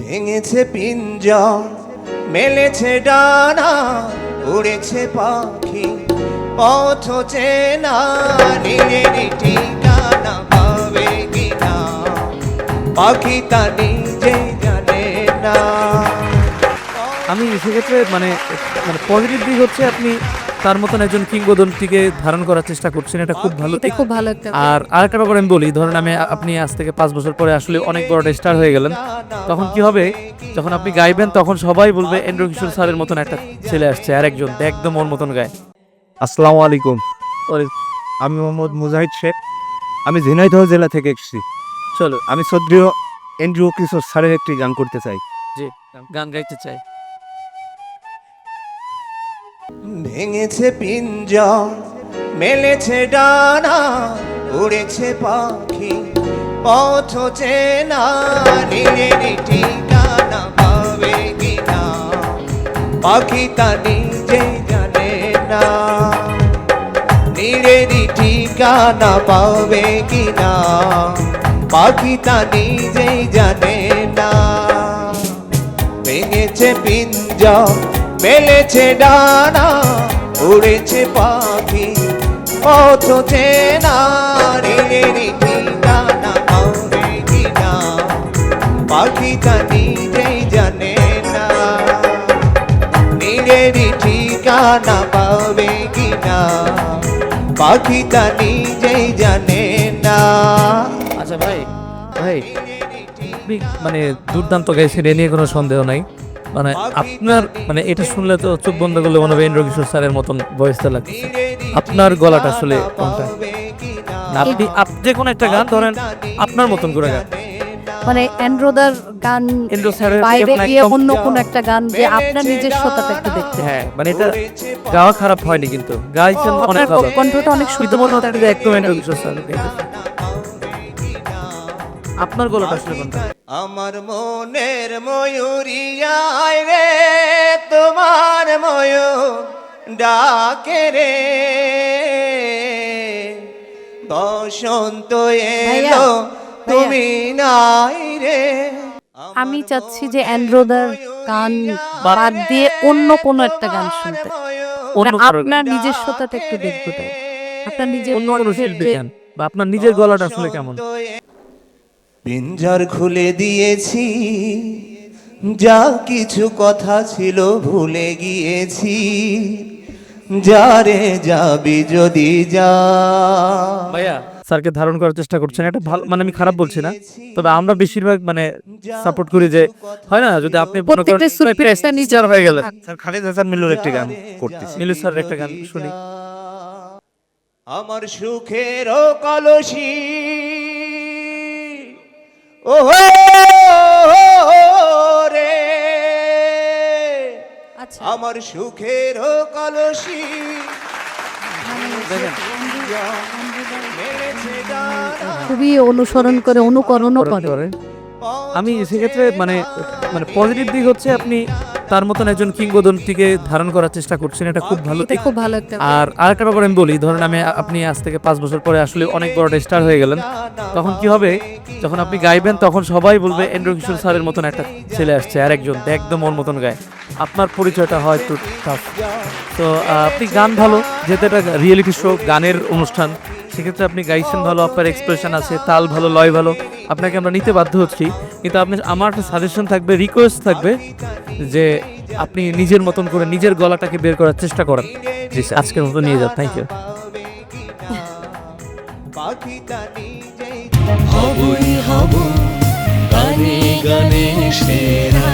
ভেঙেছে পিঞ্জর, মেলেছে ডানা, উড়েছে পাখি, পথ চেনা নিজের ঠিকানা পাবে কিনা? পাখি তা নিজে জানে না। আমি সেক্ষেত্রে মানে মানে পজিটিভ দিক হচ্ছে আপনি তার মতন একজন কিংবদন্তিকে ধারণ করার চেষ্টা করছেন এটা খুব ভালো। খুব ভালো একটা আর আরেকটা ব্যাপার আমি বলি ধরেন আমি আপনি আজ থেকে পাঁচ বছর পরে আসলে অনেক বড় স্টার হয়ে গেলেন তখন কি হবে? যখন আপনি গাইবেন তখন সবাই বলবে এন্ড্র কিশোর স্যারের মতন একটা ছেলে আসছে আর একজন একদম ওর মতন গায়। আসসালামু আলাইকুম। আমি মোহাম্মদ মুজাহিদ শেখ। আমি ঝিনাইদহ জেলা থেকে এসেছি। চলো। আমি সদ্রীয় এনজিও কিশোর স্যারের একটি গান করতে চাই। জি গান গাইতে চাই। ভেঙেছে পিঞ্জর, মেলেছে ডানা, উড়েছে পাখি, পথ চেনা নিজের ঠিকানা পাবে কিনা? পাখি তা নিজে জানে না। নিজেরই ঠিকানা পাবে কিনা? পাখি তা নিজেই জানে না। ভেঙেছে পিঞ্জর, মেলেছে ডানা উড়েছে পাখি পথ চেনা রেলেরই ঠিকানা পাবে কিনা পাখি তা নিজেই জানে না, নিজেরই ঠিকানা পাবে কিনা। পাখি তা নিজেই জানে না। আচ্ছা ভাই ভাই মানে দুর্দান্ত গাইছেন এ নিয়ে কোনো সন্দেহ নাই। মানে আপনার মানে এটা শুনলে তো চোখ বন্ধ করলে মনে হবে ইন্দ্র কিশোর স্যারের মতন ভয়েসটা লাগছে আপনার গলাটা আসলে কোনটা? আপনি যে কোনো একটা গান ধরেন আপনার মতন করে গান। মানে অ্যান্ড্রোদার গান বাইরে গিয়ে অন্য কোন একটা গান যে আপনার নিজস্বতাটা একটু দেখতে। হ্যাঁ মানে এটা গাওয়া খারাপ হয়নি কিন্তু। গাইছেন অনেক ভালো। কণ্ঠটা অনেক শুদ্ধ মনে হচ্ছে একদম ইন্দ্র কিশোর স্যার আপনার গলাটা আসলে কোনটা? আমার মনের ময়ূরিয়ায় রে তোমার ময়ূর ডাকে রে। বসন্ত এলো তুমি নাই রে। আমি চাচ্ছি যে অ্যান্ড্রোদার গান বাদ দিয়ে অন্য কোন একটা গান শুনতে। কারও আপনার নিজস্বতাটা একটু দেখব তাই। আপনার নিজের অন্য কোনো শিল্পী গান বা আপনার নিজের গলাটা আসলে কেমন? পিঞ্জর খুলে দিয়েছি যা কিছু কথা ছিল ভুলে গিয়েছি যারে যাবি যদি যা। ভাইয়া স্যারকে ধারণ করার চেষ্টা করছেন এটা ভালো মানে আমি খারাপ বলছি না তবে আমরা বেশিরভাগ মানে সাপোর্ট করি যে হয় না যদি আপনি মনে করেন প্রত্যেকটা সুরপিসটা টিচার হয়ে গেলেন স্যার খালিদ হাসান মিল্লুর একটি গান করতেছি। নীলু স্যারের একটা গান শুনি। আমার সুখের কলসি ও রে আচ্ছা। আমার সুখের কলসি খুবই অনুসরণ করে অনুকরণও করে। করে। আমি সেক্ষেত্রে মানে মানে পজিটিভ দিক হচ্ছে আপনি তার মতন একজন কিংবদন্তিকে ধারণ করার চেষ্টা করছেন এটা খুব ভালো। খুব ভালো একটা আর আরেকটা ব্যাপার আমি বলি ধরেন আমি আপনি আজ থেকে পাঁচ বছর পরে আসলে অনেক বড় স্টার হয়ে গেলেন তখন কি হবে? যখন আপনি গাইবেন তখন সবাই বলবে এন্ড্র কিশোর স্যারের মতন একটা ছেলে আসছে আর একজন একদম ওর মতন গায়। আপনার পরিচয়টা হয় একটু টাফ তো আপনি গান ভালো যেহেতু এটা রিয়েলিটি শো গানের অনুষ্ঠান সেক্ষেত্রে আপনি গাইছেন ভালো আপনার এক্সপ্রেশন আছে তাল ভালো লয় ভালো আপনাকে আমরা নিতে বাধ্য হচ্ছি। কিন্তু আপনি আমার একটা সাজেশন থাকবে রিকোয়েস্ট থাকবে যে আপনি নিজের মতন করে নিজের গলাটাকে বের করার চেষ্টা করেন। জি আজকের মতো নিয়ে যান থ্যাংক ইউ হবই হব গানে গানে সেরা।